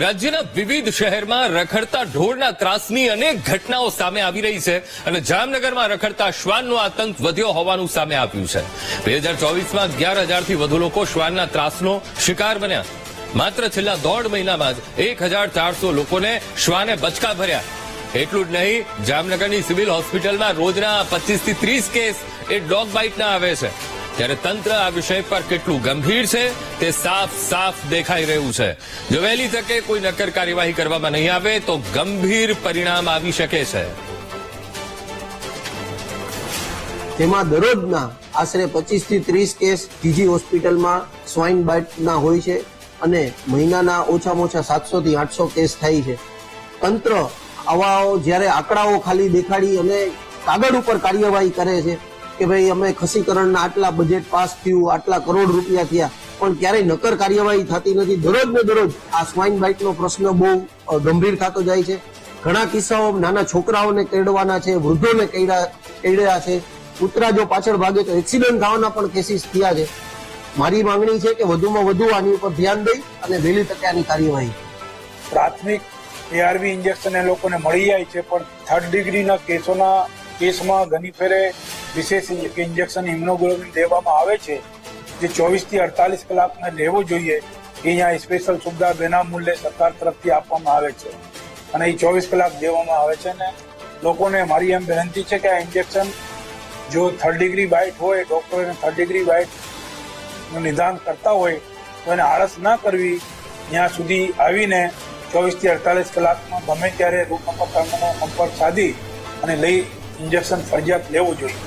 રાજ્યના વિવિધ શહેરમાં રખડતા ઢોરના ત્રાસની અનેક ઘટનાઓ સામે આવી રહી છે અને જામનગરમાં રખડતા શ્વાનનો આતંક વધ્યો હોવાનું સામે આવ્યું છે. બે હજાર ચોવીસમાં અગિયાર હજારથી વધુ લોકો શ્વાનના ત્રાસનો શિકાર બન્યા. માત્ર છેલ્લા દોઢ મહિનામાં જ એક હજાર ચારસો લોકોને શ્વાને બચકા ભર્યા. એટલું જ નહીં, જામનગરની સિવિલ હોસ્પિટલમાં રોજના પચીસથી ત્રીસ કેસ એ ડોગ બાઇટના આવે છે. ત્યારે તંત્ર આ વિષય પર કેટલું ગંભીર છે તે સાફ સાફ દેખાઈ રહ્યું છે. જો વહેલી તકે કોઈ નક્કર કાર્યવાહી કરવામાં નહીં આવે, તો ગંભીર પરિણામ આવી શકે છે. તેમાં દરરોજના આશરે પચીસથી ત્રીસ કેસ જીજી હોસ્પિટલમાં સ્વાઇન બાઇટના હોય છે અને મહિનાના ઓછામાં ઓછા સાતસો થી આઠસો કેસ થાય છે. તંત્ર આવા જ્યારે આંકડાઓ ખાલી દેખાડી અને કાગળ ઉપર કાર્યવાહી કરે છે કે ભાઈ અમે ખસીકરણના આટલા બજેટ પાસ થયું, આટલા કરોડ રૂપિયા થયા, પણ ક્યારેય નકર કાર્યવાહી થતી નથી. દરરોજ ને દરરોજ આ સ્વાઇન બાઇટનો પ્રશ્ન બહુ ગંભીર થતો જાય છે. ઘણા કિસ્સાઓ નાના છોકરાઓને કેળવાના છે, વૃદ્ધોને કેળા કેળ્યા છે. કૂતરા જો પાછળ ભાગે તો એક્સિડન્ટ થવાના પણ કેસીસ થયા છે. મારી માંગણી છે કે વધુમાં વધુ આની ઉપર ધ્યાન દઈ અને વહેલી તકે આની કાર્યવાહી. પ્રાથમિક એઆરવી ઇન્જેક્શન એ લોકોને મળી જાય છે, પણ થર્ડ ડિગ્રીના કેસોના, કેસમાં ઘણી ફેરે વિશેષ ઇન્જેક્શન હિમોગ્લોબિન દેવામાં આવે છે, જે ચોવીસથી અડતાલીસ કલાકમાં લેવો જોઈએ, એ અહીંયા સ્પેશિયલ સુવિધા વિનામૂલ્યે સરકાર તરફથી આપવામાં આવે છે. અને એ ચોવીસ કલાક દેવામાં આવે છે ને, લોકોને મારી એમ વિનંતી છે કે આ ઇન્જેક્શન જો થર્ડ ડિગ્રી બાઇટ હોય ડૉક્ટરોને થર્ડ ડિગ્રી બાઇટનું નિદાન કરતા હોય, તો એને આળસ ના કરવી, ત્યાં સુધી આવીને ચોવીસથી અડતાલીસ કલાકમાં ગમે ત્યારે રૂટ નંબર સંપર્ક સાધી અને લઈ ઇન્જેક્શન ફરજિયાત લેવું જોઈએ.